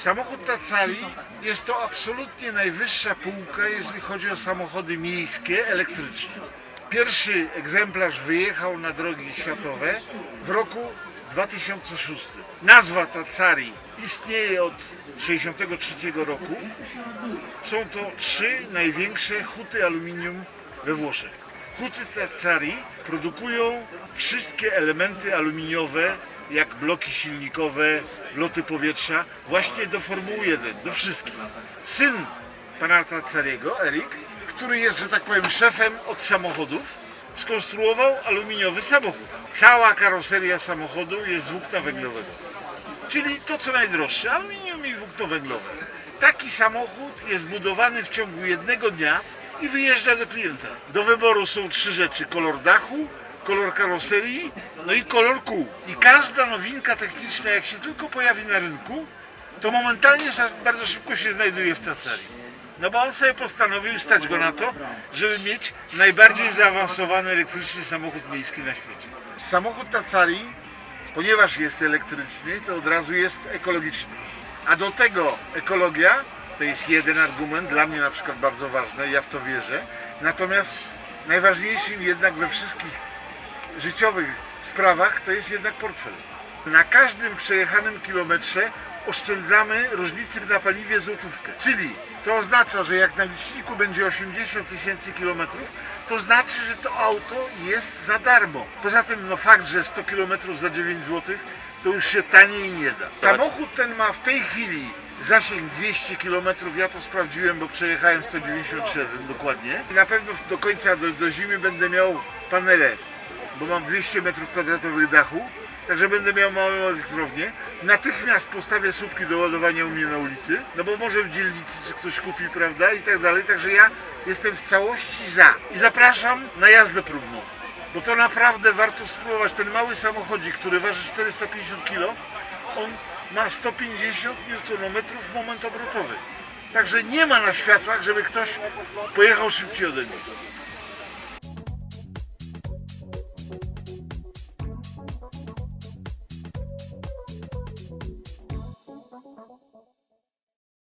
Samochód Tacali jest to absolutnie najwyższa półka, jeżeli chodzi o samochody miejskie elektryczne. Pierwszy egzemplarz wyjechał na drogi światowe w roku 2006. Nazwa Tacari istnieje od 1963 roku. Są to trzy największe huty aluminium we Włoszech. Huty Tacari produkują wszystkie elementy aluminiowe, jak bloki silnikowe, loty powietrza, właśnie do Formuły 1, do wszystkich. Syn pana Tacariego, Erik, który jest, że tak powiem, szefem od samochodów, skonstruował aluminiowy samochód. Cała karoseria samochodu jest włókna węglowego. Czyli to co najdroższe, aluminium i włókno węglowe. Taki samochód jest budowany w ciągu jednego dnia i wyjeżdża do klienta. Do wyboru są trzy rzeczy: kolor dachu, kolor karoserii, no i kolor kół. I każda nowinka techniczna, jak się tylko pojawi na rynku, to momentalnie bardzo szybko się znajduje w Tacari. No bo on sobie postanowił stać go na to, żeby mieć najbardziej zaawansowany elektryczny samochód miejski na świecie. Samochód Tacari ponieważ jest elektryczny, to od razu jest ekologiczny. A do tego ekologia to jest jeden argument, dla mnie na przykład bardzo ważny, ja w to wierzę. Natomiast najważniejszym jednak we wszystkich życiowych sprawach to jest jednak portfel. Na każdym przejechanym kilometrze oszczędzamy różnicy na paliwie złotówkę. Czyli to oznacza, że jak na liczniku będzie 80 tysięcy kilometrów, to znaczy, że to auto jest za darmo. Poza tym no fakt, że 100 kilometrów za 9 zł, to już się taniej nie da. Samochód ten ma w tej chwili zasięg 200 km, ja to sprawdziłem, bo przejechałem 197 dokładnie. Na pewno do końca, do, do zimy będę miał panele bo mam 200 metrów kwadratowych dachu, także będę miał małą elektrownię. Natychmiast postawię słupki do ładowania u mnie na ulicy, no bo może w dzielnicy ktoś kupi, prawda, i tak dalej. Także ja jestem w całości za. I zapraszam na jazdę próbną, bo to naprawdę warto spróbować. Ten mały samochodzik, który waży 450 kg, on ma 150 Nm moment obrotowy. Także nie ma na światłach, żeby ktoś pojechał szybciej ode mnie.